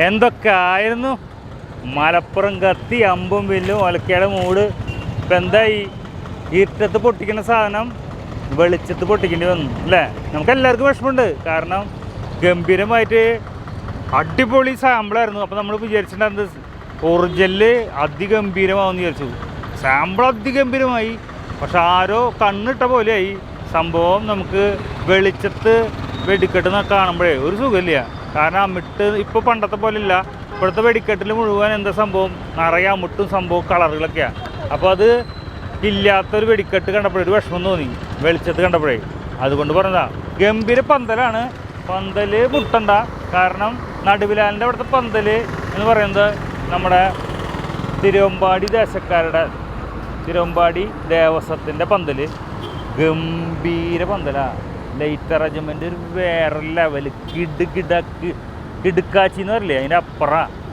എന്തൊക്കെ ആയിരുന്നു മലപ്പുറം കത്തി അമ്പും വില്ലും ഒലക്കയുടെ മൂട്. ഇപ്പം എന്തായി? ഇരുട്ടത്ത് പൊട്ടിക്കുന്ന സാധനം വെളിച്ചത്ത് പൊട്ടിക്കേണ്ടി വന്നു അല്ലേ? നമുക്ക് എല്ലാവർക്കും വിഷമമുണ്ട്. കാരണം ഗംഭീരമായിട്ട് അടിപൊളി സാമ്പിളായിരുന്നു. അപ്പോൾ നമ്മൾ വിചാരിച്ചിട്ടുണ്ടായിരുന്നത് ഒറിജിനൽ അതിഗംഭീരമാവെന്ന് വിചാരിച്ചു. സാമ്പിൾ അതിഗംഭീരമായി. പക്ഷെ ആരോ കണ്ണിട്ട പോലെയായി. സംഭവം നമുക്ക് വെളിച്ചത്ത് വെടിക്കെട്ട് കാണുമ്പോഴേ ഒരു സുഖമില്ല. കാരണം അമിട്ട് ഇപ്പോൾ പണ്ടത്തെ പോലെ ഇല്ല ഇപ്പോഴത്തെ വെടിക്കെട്ടിൽ മുഴുവൻ എന്താ സംഭവം? നിറയെ അമിട്ടും സംഭവം കളറുകളൊക്കെയാണ് അപ്പോൾ അത് ഇല്ലാത്തൊരു വെടിക്കെട്ട് കണ്ടപ്പോഴേ ഒരു വിഷമം തോന്നി. വെളിച്ചത്ത് കണ്ടപ്പോഴേ. അതുകൊണ്ട് പറഞ്ഞതാ. ഗംഭീര പന്തലാണ്. പന്തൽ മുട്ടണ്ട. കാരണം നടുവിലാലിന്റെ അവിടുത്തെ പന്തൽ എന്ന് പറയുന്നത് നമ്മുടെ തിരുവമ്പാടി ദേശക്കാരുടെ തിരുവമ്പാടി ദേവസ്വത്തിന്റെ പന്തൽ. ഗംഭീര പന്തലാ. ലൈറ്റ് അറേഞ്ച്മെന്റ് ഒരു വേറെ ലെവൽ കിട് കിടക്ക് കിടുക്കാച്ചി എന്ന് പറയില്ലേ? അതിന്റെ അപ്പുറം.